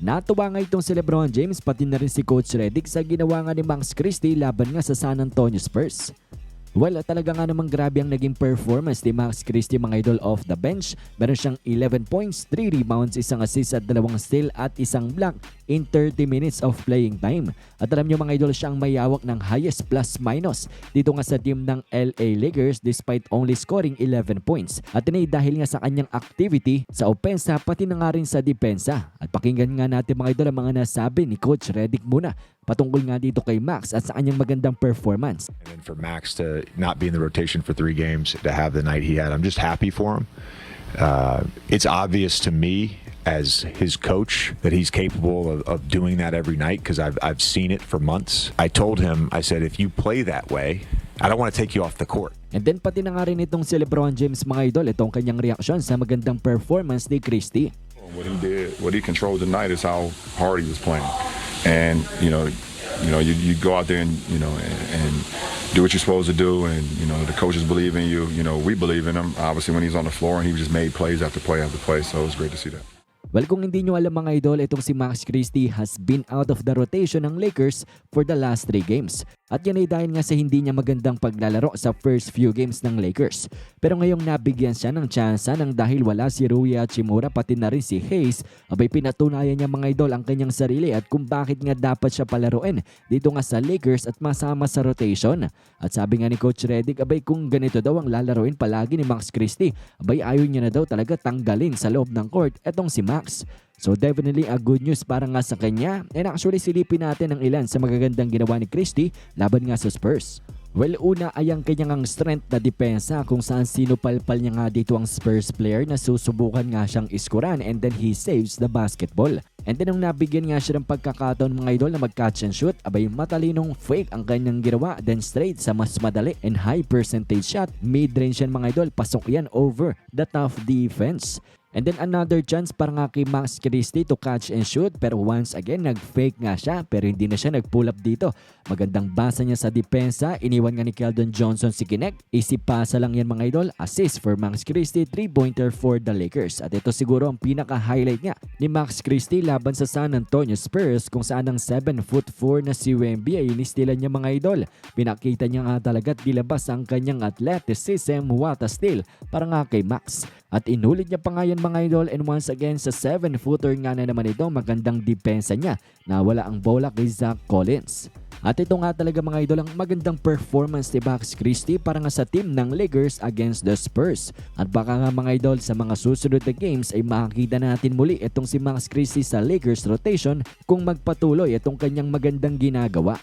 Natuwa nga itong si Lebron James pati na rin si Coach Redick sa ginawa nga ni Max Christie laban nga sa San Antonio Spurs. Well, talaga nga namang grabe ang naging performance ni Max Christie mga idol off the bench. Meron siyang 11 points, 3 rebounds, isang assist at dalawang steal at isang block in 30 minutes of playing time. At alam niyo mga idol, siya ang mayawak ng highest plus minus dito nga sa team ng LA Lakers despite only scoring 11 points. At ito dahil nga sa kanyang activity sa opensa pati na nga rin sa depensa. At pakinggan nga natin mga idol ang mga nasabi ni Coach Redick muna patungkol nga dito kay Max at sa kanyang magandang performance. And then for Max to not be in the rotation for three games, to have the night he had, I'm just happy for him. Uh, it's obvious to me as his coach that he's capable of, of doing that every night because I've, I've seen it for months. I told him, I said, if you play that way, I don't want to take you off the court. And then pati na nga rin itong si Lebron James mga idol, itong kanyang reaksyon sa magandang performance ni Christie. What he did, what he controlled tonight is how hard he was playing, and you know, you know, you, you go out there and you know and, and do what you're supposed to do, and you know the coaches believe in you. You know, we believe in him. Obviously, when he's on the floor, and he just made plays after play after play, so it was great to see that. Well, kung hindi nyo alam mga idol, itong si Max Christie has been out of the rotation ng Lakers for the last 3 games. At yan ay dahil nga sa hindi niya magandang paglalaro sa first few games ng Lakers. Pero ngayong nabigyan siya ng tsansa nang dahil wala si Rui Hachimura pati na rin si Hayes, abay pinatunayan niya mga idol ang kanyang sarili at kung bakit nga dapat siya palaruin dito nga sa Lakers at masama sa rotation. At sabi nga ni Coach Redick, abay kung ganito daw ang lalaroin palagi ni Max Christie, abay ayaw niya na daw talaga tanggalin sa loob ng court etong si Max. So definitely a good news para nga sa kanya. And actually silipin natin ang ilan sa magagandang ginawa ni Christie laban nga sa Spurs. Well, una ay ang kanyang ang strength na depensa kung saan sinupalpal niya nga dito ang Spurs player na susubukan nga siyang iskuran and then he saves the basketball. And then nung nabigyan nga siya ng pagkakataon mga idol na mag-catch and shoot, abay matalinong fake ang kanyang ginawa then straight sa mas madali and high percentage shot. Mid-range yan mga idol, pasok yan over the tough defense. And then another chance para nga kay Max Christie to catch and shoot pero once again nag-fake nga siya pero hindi na siya nag-pull up dito. Magandang basa niya sa depensa, iniwan nga ni Keldon Johnson si Kinect. Easy pasa lang yan mga idol, assist for Max Christie, 3-pointer for the Lakers. At ito siguro ang pinaka-highlight nga ni Max Christie laban sa San Antonio Spurs kung saan ang 7 foot 4 na si Wemby ay inistilan niya mga idol. Pinakita niya nga talaga at dilabas ang kanyang athleticism, what a steal para nga kay Max. At inulit niya pa nga yan mga idol and once again sa 7-footer nga na naman ito magandang depensa niya na wala ang bola kay Zach Collins. At ito nga talaga mga idol ang magandang performance ni Max Christie para nga sa team ng Lakers against the Spurs. At baka nga mga idol sa mga susunod na games ay makakita natin muli itong si Max Christie sa Lakers rotation kung magpatuloy itong kanyang magandang ginagawa.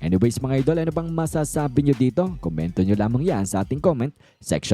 Anyways mga idol, ano bang masasabi nyo dito? Komento nyo lamang yan sa ating comment section.